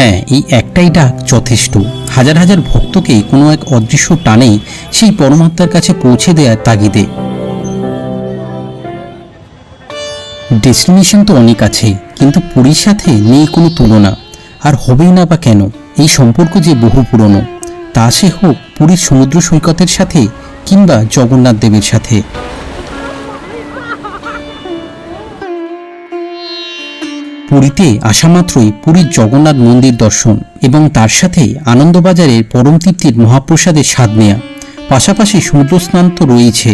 হ্যাঁ এই একটাই ডাক যথেষ্ট। হাজার হাজার ভক্তকে কোনো এক অদৃশ্য টানে সেই পরমাত্মার কাছে পৌঁছে দেওয়ার তাগিদে। ডেস্টিনেশন তো অনেক আছে, কিন্তু পুরীর সাথে নেই কোনো তুলনা। আর হবেই না বা কেন? এই সম্পর্ক যে বহু পুরনো, তা সে হোক পুরীর সমুদ্র সৈকতের সাথে কিংবা জগন্নাথ দেবের সাথে। পুরীতে আসা মাত্রই পুরীর জগন্নাথ মন্দির দর্শন এবং তার সাথে আনন্দবাজারের পরম তৃপ্তির মহাপ্রসাদের স্বাদ নেয়া। পাশাপাশি সমুদ্র স্নান তো রয়েছে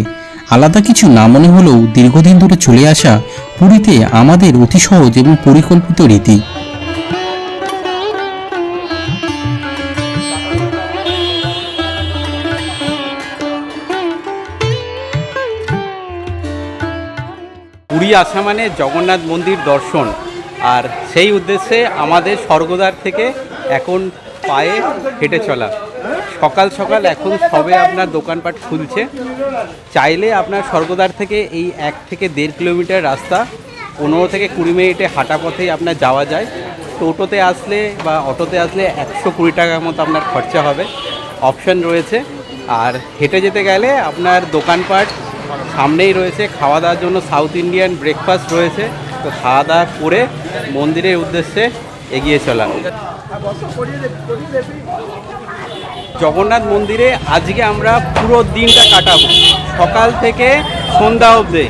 আলাদা কিছু না মনে হলেও দীর্ঘদিন ধরে চলে আসা পুরীতে আমাদের অতি সহজ এবং পরিকল্পিত রীতি। পুরী আসা মানে জগন্নাথ মন্দির দর্শন। আর সেই উদ্দেশ্যে আমাদের স্বর্গদ্বার থেকে এখন পায়ে হেঁটে চলা। সকাল সকাল এখন সবে আপনার দোকানপাট খুলছে। চাইলে আপনার স্বর্গদ্বার থেকে এই এক থেকে দেড় কিলোমিটার রাস্তা পনেরো থেকে কুড়ি মিনিটে হাঁটা পথেই আপনার যাওয়া যায়। টোটোতে আসলে বা অটোতে আসলে একশো কুড়ি টাকার মতো আপনার খরচা হবে। অপশন রয়েছে। আর হেঁটে যেতে গেলে আপনার দোকানপাট সামনেই রয়েছে। খাওয়া দাওয়ার জন্য সাউথ ইন্ডিয়ান ব্রেকফাস্ট রয়েছে। তো খাওয়া দাওয়া করে মন্দিরের উদ্দেশ্যে এগিয়ে চলা। জগন্নাথ মন্দিরে আজকে আমরা পুরো দিনটা কাটাবো। সকাল থেকে সন্ধ্যা অবধি।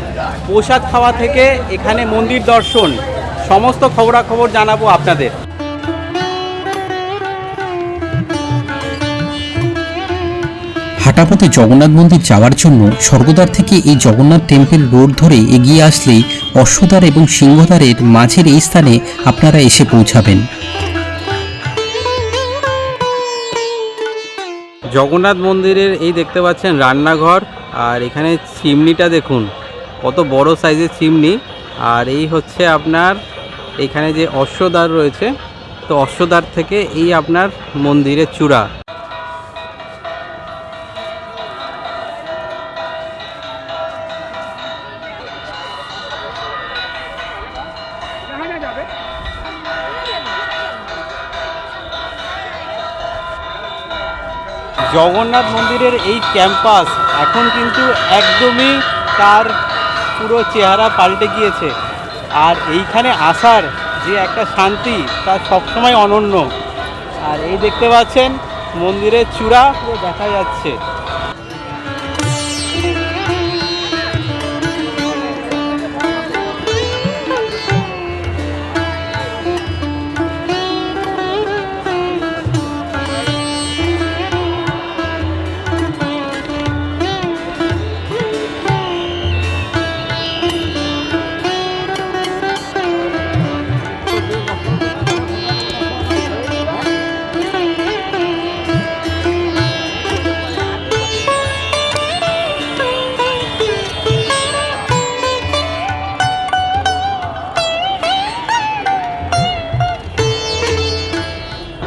প্রসাদ খাওয়া থেকে এখানে মন্দির দর্শন। সমস্ত খবরাখবর জানাব আপনাদের। হাঁটাপথে জগন্নাথ মন্দির যাওয়ার জন্য স্বর্গদ্বার থেকে এই জগন্নাথ টেম্পল রোড ধরে এগিয়ে আসলেই অশ্বদ্বার এবং সিংহদ্বারের মাঝের এই স্থানে আপনারা এসে পৌঁছাবেন। জগন্নাথ মন্দিরের এই দেখতে পাচ্ছেন রান্নাঘর, আর এখানে চিমনিটা দেখুন, কত বড় সাইজের চিমনি। আর এই হচ্ছে আপনার, এখানে যে অশ্বদ্বার রয়েছে, তো অশ্বদ্বার থেকে এই আপনার মন্দিরের চূড়া। জগন্নাথ মন্দিরের এই ক্যাম্পাস এখন কিন্তু একদমই তার পুরো চেহারা পাল্টে গিয়েছে। আর এইখানে আসার যে একটা শান্তি তা সবসময় অনন্য। আর এই দেখতে পাচ্ছেন মন্দিরের চূড়া দেখা যাচ্ছে।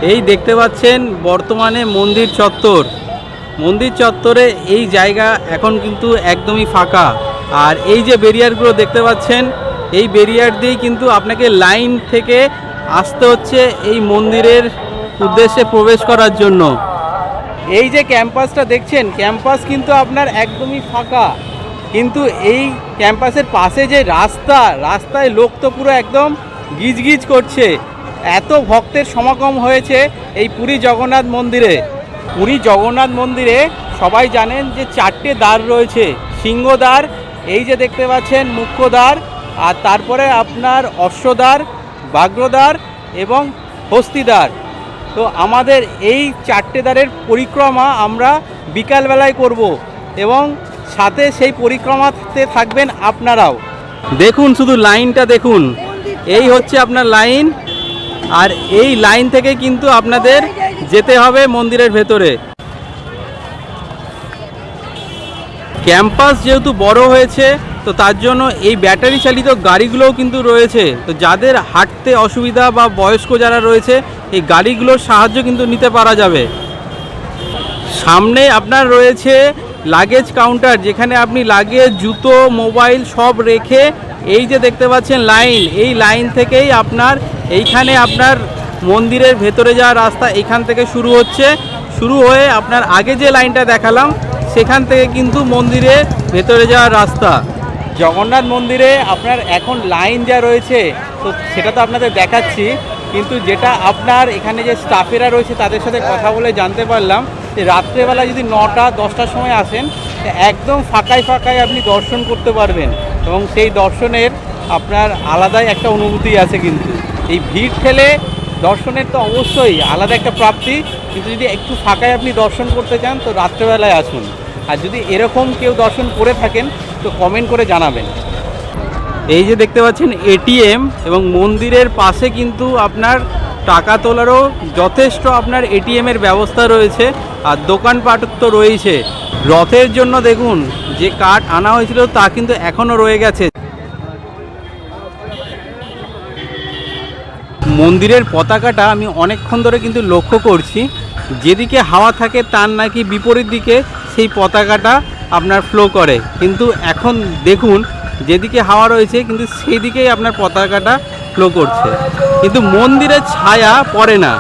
এই দেখতে পাচ্ছেন বর্তমানে মন্দির চত্বর। মন্দির চত্বরে এই জায়গা এখন কিন্তু একদমই ফাঁকা। আর এই যে ব্যারিয়ারগুলো দেখতে পাচ্ছেন, এই ব্যারিয়ার দিয়েই কিন্তু আপনাকে লাইন থেকে আসতে হচ্ছে এই মন্দিরের উদ্দেশ্যে প্রবেশ করার জন্য। এই যে ক্যাম্পাসটা দেখছেন, ক্যাম্পাস কিন্তু আপনার একদমই ফাঁকা। কিন্তু এই ক্যাম্পাসের পাশে যে রাস্তা, রাস্তায় লোক তো পুরো একদম গিজগিজ করছে। এত ভক্তের সমাগম হয়েছে এই পুরী জগন্নাথ মন্দিরে। পুরী জগন্নাথ মন্দিরে সবাই জানেন যে চারটে দ্বার রয়েছে সিংহদ্বার এই যে দেখতে পাচ্ছেন মুখ্য দ্বার, আর তারপরে আপনার অশ্বদ্বার বাগ্রদ্বার এবং হস্তিদ্বার তো আমাদের এই চারটে দ্বারের পরিক্রমা আমরা বিকালবেলায় করব এবং সাথে সেই পরিক্রমাতে থাকবেন আপনারাও। দেখুন শুধু লাইনটা দেখুন। এই হচ্ছে আপনার লাইন আর এই লাইন থেকে কিন্তু আপনাদের যেতে হবে মন্দিরের ভেতরে। ক্যাম্পাস যেহেতু বড় হয়েছে, তো তার জন্য এই ব্যাটারি চালিত গাড়িগুলোও কিন্তু রয়েছে। তো যাদের হাঁটতে অসুবিধা বা বয়স্ক যারা রয়েছে, এই গাড়িগুলোর সাহায্য কিন্তু নিতে পারা যাবে। সামনে আপনার রয়েছে লাগেজ কাউন্টার যেখানে আপনি লাগেজ জুতো মোবাইল সব রেখে এই যে দেখতে পাচ্ছেন লাইন এই লাইন থেকেই আপনার এইখানে আপনার মন্দিরের ভেতরে যাওয়ার রাস্তা এখান থেকে শুরু হচ্ছে। শুরু হয়ে আপনার আগে যে লাইনটা দেখালাম, সেখান থেকে কিন্তু মন্দিরের ভেতরে যাওয়ার রাস্তা। জগন্নাথ মন্দিরে আপনার এখন লাইন যা রয়েছে, তো সেটা তো আপনাদের দেখাচ্ছি, কিন্তু যেটা আপনার এখানে যে স্টাফেরা রয়েছে, তাদের সাথে কথা বলে জানতে পারলাম। রাত্রেবেলা যদি নটা, দশটার সময় আসেন একদম ফাঁকায় ফাঁকায় আপনি দর্শন করতে পারবেন এবং সেই দর্শনের আপনার আলাদাই একটা অনুভূতি আছে কিন্তু। এই ভিড় ঠেলে দর্শনের তো অবশ্যই আলাদা একটা প্রাপ্তি, কিন্তু যদি একটু ফাঁকায় আপনি দর্শন করতে চান, তো রাত্রেবেলায় আসুন। আর যদি এরকম কেউ দর্শন করে থাকেন, তো কমেন্ট করে জানাবেন। এই যে দেখতে পাচ্ছেন এটিএম এবং মন্দিরের পাশে কিন্তু আপনার টাকা তোলারও যথেষ্ট আপনার এটিএমের ব্যবস্থা রয়েছে। আর দোকানপাট তো রয়েছে রথের জন্য দেখুন, যে কার্ড আনা হয়েছিল তা কিন্তু এখনও রয়ে গেছে। মন্দিরের পতাকাটা আমি অনেকক্ষণ ধরে কিন্তু লক্ষ্য করছি। যেদিকে হাওয়া থাকে তার নাকি বিপরীত দিকে সেই পতাকাটা আপনার ফ্লো করে। কিন্তু এখন দেখুন, যেদিকে হাওয়া রয়েছে কিন্তু সেই দিকেই আপনার পতাকাটা ফ্লো করছে। কিন্তু মন্দিরের ছায়া পড়ে না।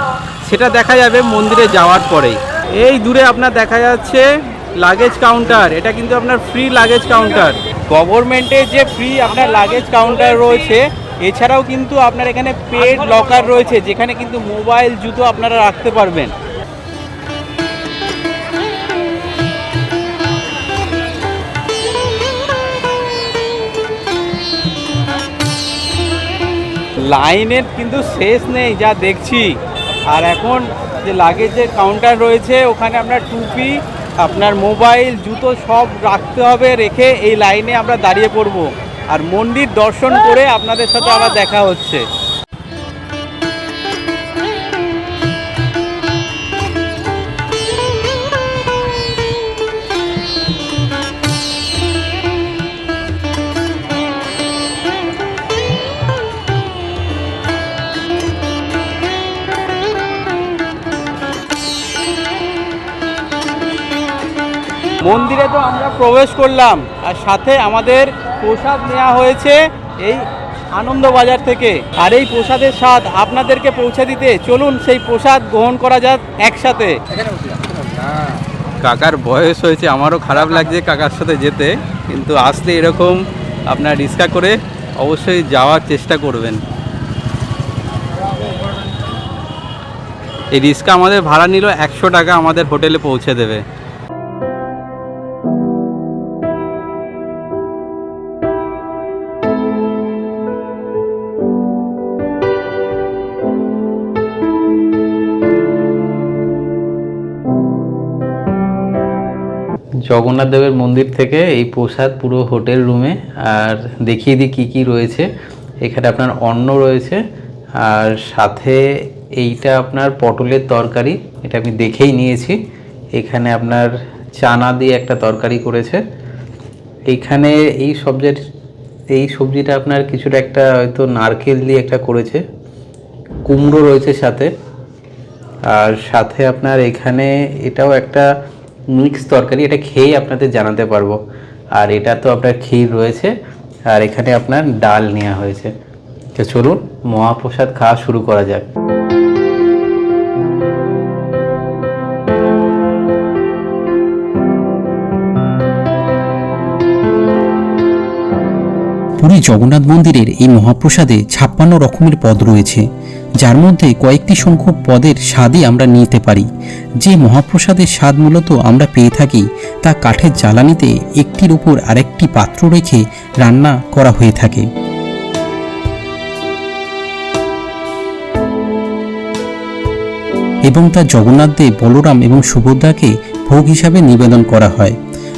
সেটা দেখা যাবে মন্দিরে যাওয়ার পরেই। এই দূরে আপনার দেখা যাচ্ছে লাগেজ কাউন্টার এটা কিন্তু আপনার ফ্রি লাগেজ কাউন্টার গভর্নমেন্টের যে ফ্রি আপনার লাগেজ কাউন্টার রয়েছে, এছাড়াও কিন্তু আপনার এখানে পেড লকার রয়েছে, যেখানে কিন্তু মোবাইল জুতো আপনারা রাখতে পারবেন। লাইনের কিন্তু শেষ নেই, যা দেখছি। আর এখন যে লাগেজের কাউন্টার রয়েছে, ওখানে আপনার টুপি, আপনার মোবাইল জুতো সব রাখতে হবে, রেখে এই লাইনে আমরা দাঁড়িয়ে পড়ব। আর মন্দির দর্শন করে আপনাদের সাথে আবার দেখা হচ্ছে। মন্দিরে তো আমরা প্রবেশ করলাম। আর সাথে আমাদের প্রসাদ নেওয়া হয়েছে এই আনন্দ বাজার থেকে। আর এই প্রসাদের স্বাদ আপনাদেরকে পৌঁছে দিতে চলুন সেই প্রসাদ গ্রহণ করা যাক একসাথে। কাকার বয়স হয়েছে, আমারও খারাপ লাগছে কাকার সাথে যেতে, কিন্তু আসলে এরকম আপনার রিক্সা করে অবশ্যই যাওয়ার চেষ্টা করবেন। এই রিক্সা আমাদের ভাড়া নিল একশো টাকা আমাদের হোটেলে পৌঁছে দেবে। জগন্নাথ দেবের মন্দির থেকে এই প্রসাদ পুরো হোটেল রুমে, আর দেখিয়ে দিই কী কী রয়েছে। এখানে আপনার অন্ন রয়েছে, আর সাথে এইটা আপনার পটলের তরকারি, এটা আমি দেখেই নিয়েছি। এখানে আপনার চানা দিয়ে একটা তরকারি করেছে। এইখানে এই সবজির এই সবজিটা আপনার কিছুটা একটা হয়তো নারকেল দিয়ে একটা করেছে। কুমড়ো রয়েছে সাথে। আর সাথে আপনার এখানে এটাও একটা মিক্স তরকারি, এটা খেয়েই আপনাদের জানাতে পারব। আর এটা তো আপনার ক্ষীর রয়েছে, আর এখানে আপনার ডাল নেওয়া হয়েছে। তো চলুন, মহাপ্রসাদ খাওয়া শুরু করা যাক। পুরী জগন্নাথ মন্দিরের এই মহাপ্রসাদে ছাপ্পান্ন রকমের পদ রয়েছে। যার মধ্যে কয়েকটি সংখ্যক পদের স্বাদই আমরা নিতে পারি। যে মহাপ্রসাদের স্বাদ মূলত আমরা পেয়ে থাকি, তা কাঠের জ্বালানিতে একটির উপর আরেকটি পাত্র রেখে রান্না করা হয়ে থাকে। এবং তা জগন্নাথ দেব, বলরাম এবং সুভদ্রাকে ভোগ হিসাবে নিবেদন করা হয়।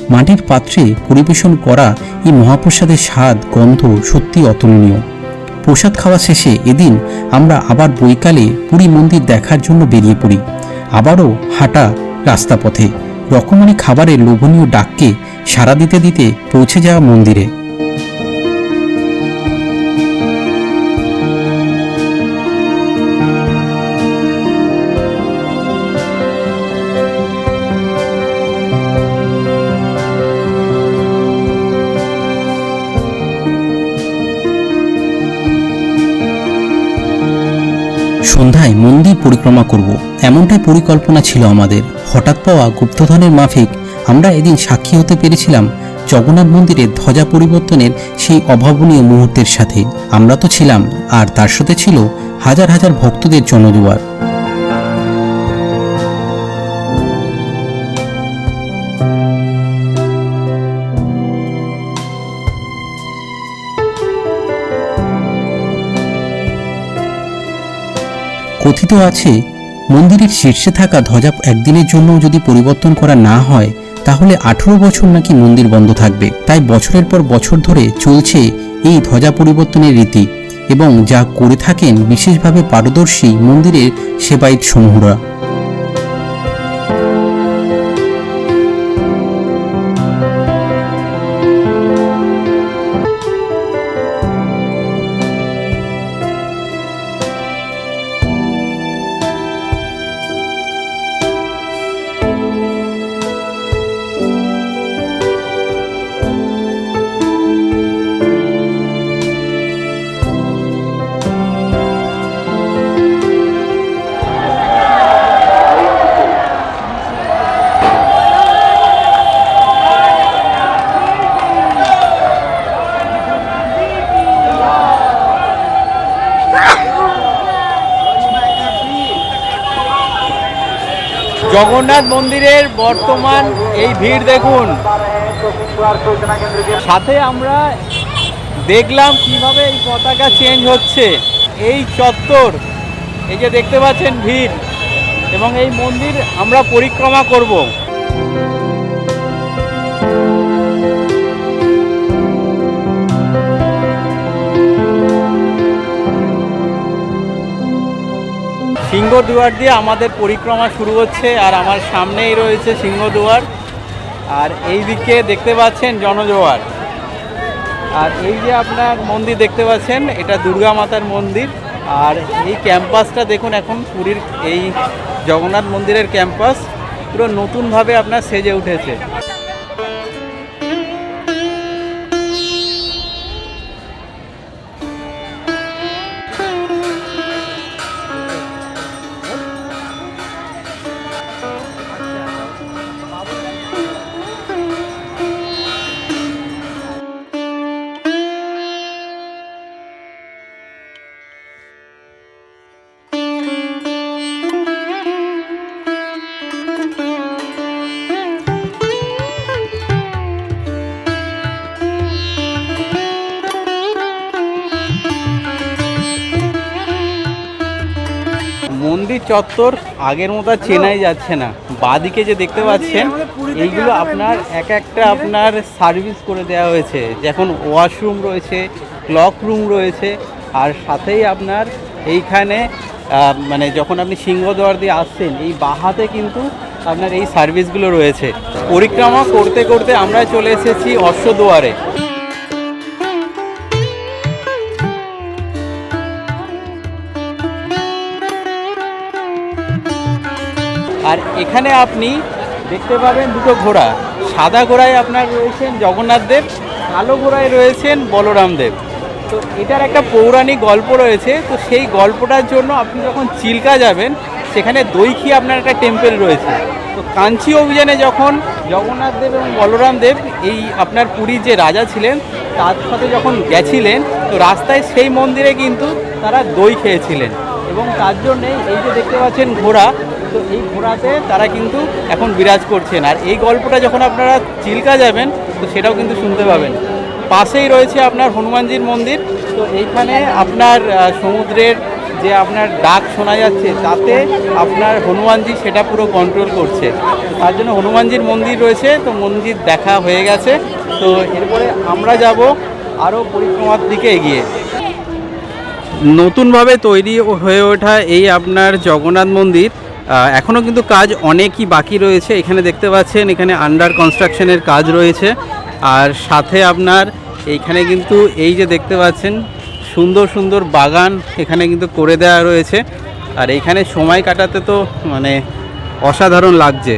মাটির পাত্রে পরিবেশন করা এই মহাপ্রসাদের স্বাদ, গন্ধ সত্যি অতুলনীয়। প্রসাদ খাওয়া শেষে এদিন আমরা আবার বৈকালে পুরী মন্দির দেখার জন্য বেরিয়ে পড়ি। আবারও হাঁটা রাস্তাপথে। রকমারি খাবারের লোভনীয় ডাককে সাড়া দিতে দিতে পৌঁছে যাওয়া মন্দিরে। সন্ধ্যায় মন্দির পরিক্রমা করব। এমনটাই পরিকল্পনা ছিল আমাদের। হঠাৎ পাওয়া গুপ্তধনের মাফিক, আমরা এদিন সাক্ষী হতে পেরেছিলাম জগন্নাথ মন্দিরের ধ্বজা পরিবর্তনের সেই অভাবনীয় মুহূর্তের সাথে। আমরা তো ছিলাম, আর তার সাথে ছিল হাজার হাজার ভক্তদের জনজোয়ার কথিত আছে, মন্দিরের শীর্ষে থাকা ধ্বজা একদিনের জন্য যদি পরিবর্তন করা না হয়, তাহলে আঠেরো বছর নাকি মন্দির বন্ধ থাকবে। তাই বছরের পর বছর ধরে চলছে এই ধ্বজা পরিবর্তনের রীতি এবং যা করে থাকেন বিশেষভাবে পারদর্শী মন্দিরের সেবায়িত সমূহরা। জগন্নাথ মন্দিরের বর্তমান এই ভিড় দেখুন। সাথে আমরা দেখলাম কীভাবে এই পতাকা চেঞ্জ হচ্ছে। এই চত্বর, এই যে দেখতে পাচ্ছেন ভিড় এবং এই মন্দির আমরা পরিক্রমা করব। সিংহদুয়ার দিয়ে আমাদের পরিক্রমা শুরু হচ্ছে আর আমার সামনেই রয়েছে সিংহদুয়ার। আর এই দিকে দেখতে পাচ্ছেন জনজোয়ার। আর এই যে আপনার মন্দির দেখতে পাচ্ছেন, এটা দুর্গা মাতার মন্দির। আর এই ক্যাম্পাসটা দেখুন এখন, পুরীর এই জগন্নাথ মন্দিরের ক্যাম্পাস। পুরো নতুনভাবে আপনার সেজে উঠেছে। চত্বর আগের মতো চেনাই যাচ্ছে না। বাদিকে যে দেখতে পাচ্ছেন, এইগুলো আপনার এক একটা আপনার সার্ভিস করে দেওয়া হয়েছে। যেমন ওয়াশরুম রয়েছে ক্লক রুম রয়েছে, আর সাথেই আপনার এইখানে মানে যখন আপনি সিংহদ্বার দিয়ে আসছেন, এই বাহাতে কিন্তু আপনার এই সার্ভিসগুলো রয়েছে। পরিক্রমা করতে করতে আমরা চলে এসেছি অশ্বদুয়ারে। এখানে আপনি দেখতে পাবেন দুটো ঘোড়া। সাদা ঘোড়ায় আপনার রয়েছেন জগন্নাথ দেব, কালো ঘোড়ায় রয়েছেন বলরাম দেব। তো এটার একটা পৌরাণিক গল্প রয়েছে, তো সেই গল্পটার জন্য আপনি যখন চিল্কা যাবেন, সেখানে দৈখি আপনার একটা টেম্পেল রয়েছে। তো কাঞ্চি অভিযানে যখন জগন্নাথ দেব এবং বলরাম দেব এই আপনার পুরীর যে রাজা ছিলেন, তার সাথে যখন গেছিলেন, তো রাস্তায় সেই মন্দিরে কিন্তু তারা দই খেয়েছিলেন। এবং তার জন্যে এই যে দেখতে পাচ্ছেন ঘোড়া, তো এই ঘোড়াতে তারা কিন্তু এখন বিরাজ করছেন। আর এই গল্পটা যখন আপনারা চিল্কা যাবেন, তো সেটাও কিন্তু শুনতে পাবেন। পাশেই রয়েছে আপনার হনুমানজির মন্দির। তো এইখানে আপনার সমুদ্রের যে আপনার ডাক শোনা যাচ্ছে, তাতে আপনার হনুমানজি সেটা পুরো কন্ট্রোল করছে। তার জন্য হনুমানজির মন্দির রয়েছে, তো মন্দির দেখা হয়ে গেছে। তো এরপরে আমরা যাব আরও পরিক্রমার দিকে এগিয়ে। নতুনভাবে তৈরি হয়ে ওঠা এই আপনার জগন্নাথ মন্দির এখনও কিন্তু কাজ অনেকই বাকি রয়েছে। এখানে দেখতে পাচ্ছেন, এখানে আন্ডার কনস্ট্রাকশনের কাজ রয়েছে। আর সাথে আপনার এইখানে কিন্তু এই যে দেখতে পাচ্ছেন, সুন্দর সুন্দর বাগান এখানে কিন্তু করে দেওয়া রয়েছে। আর এইখানে সময় কাটাতে তো মানে অসাধারণ লাগছে।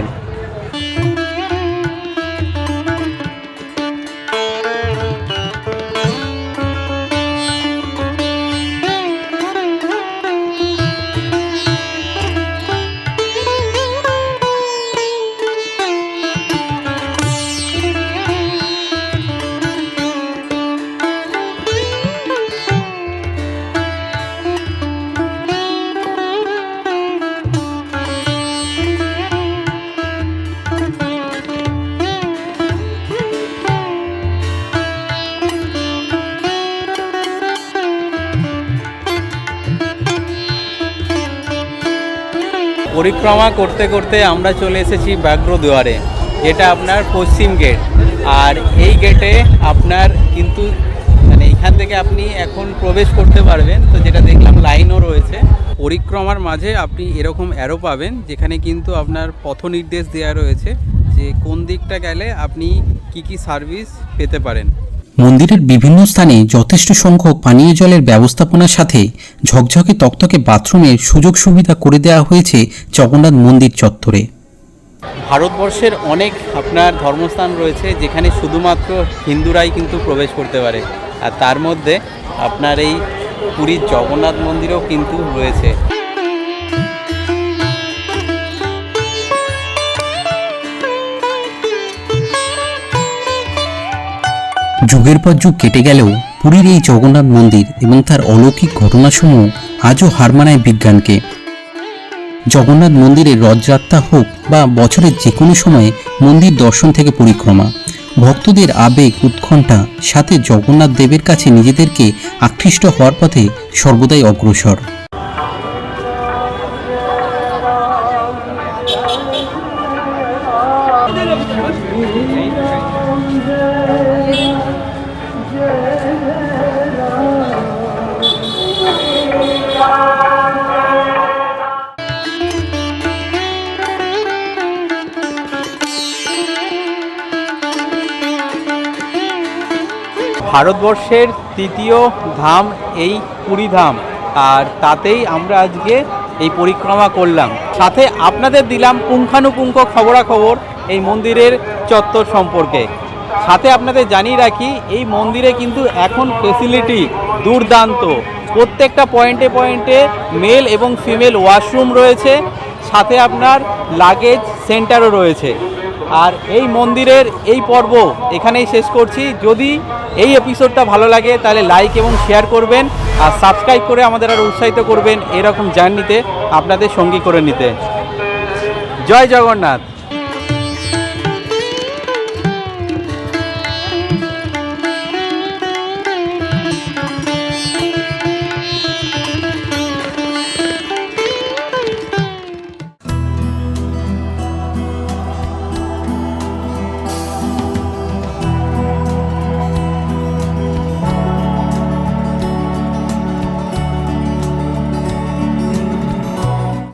পরিক্রমা করতে করতে আমরা চলে এসেছি ব্যাঘ্র দুয়ারে যেটা আপনার পশ্চিম গেট আর এই গেটে আপনার কিন্তু মানে এখান থেকে আপনি এখন প্রবেশ করতে পারবেন। তো যেটা দেখলাম লাইনও রয়েছে। পরিক্রমার মাঝে আপনি এরকম অ্যারো পাবেন, যেখানে কিন্তু আপনার পথ নির্দেশ দেওয়া রয়েছে যে কোন দিকটা গেলে আপনি কি কি সার্ভিস পেতে পারেন। মন্দিরের বিভিন্ন স্থানে যথেষ্ট সংখ্যক পানীয় জলের ব্যবস্থাপনার সাথে ঝকঝকে তকতকে বাথরুমের সুযোগ সুবিধা করে দেওয়া হয়েছে জগন্নাথ মন্দির চত্বরে। ভারতবর্ষের অনেক আপনার ধর্মস্থান রয়েছে যেখানে শুধুমাত্র হিন্দুরাই কিন্তু প্রবেশ করতে পারে। আর তার মধ্যে আপনার এই পুরীর জগন্নাথ মন্দিরও কিন্তু রয়েছে। যুগের পর যুগ কেটে গেলেও পুরীর এই জগন্নাথ মন্দির এবং তার অলৌকিক ঘটনাসমূহ আজও হার মানায় বিজ্ঞানকে। জগন্নাথ মন্দিরের রথযাত্রা হোক বা বছরের যে কোনো সময়ে মন্দির দর্শন থেকে পরিক্রমা, ভক্তদের আবেগ উৎকণ্ঠা, সাথে জগন্নাথ দেবের কাছে নিজেদেরকে আকৃষ্ট হওয়ার পথে সর্বদাই অগ্রসর। ভারতবর্ষের তৃতীয় ধাম এই পুরী ধাম। আর তাতেই আমরা আজকে এই পরিক্রমা করলাম। সাথে আপনাদের দিলাম পুঙ্খানুপুঙ্খ খবরাখবর এই মন্দিরের চত্বর সম্পর্কে। সাথে আপনাদের জানিয়ে রাখি, এই মন্দিরে কিন্তু এখন ফেসিলিটি দুর্দান্ত। প্রত্যেকটা পয়েন্টে পয়েন্টে মেল এবং ফিমেল ওয়াশরুম রয়েছে, সাথে আপনার লাগেজ সেন্টারও রয়েছে। আর এই মন্দিরের এই পর্ব এখানেই শেষ করছি। যদি এই এপিসোডটা ভালো লাগে, তাহলে লাইক এবং শেয়ার করবেন, আর সাবস্ক্রাইব করে আমাদের আরও উৎসাহিত করবেন এরকম জার্নিতে আপনাদের সঙ্গী করে নিতে। জয় জগন্নাথ!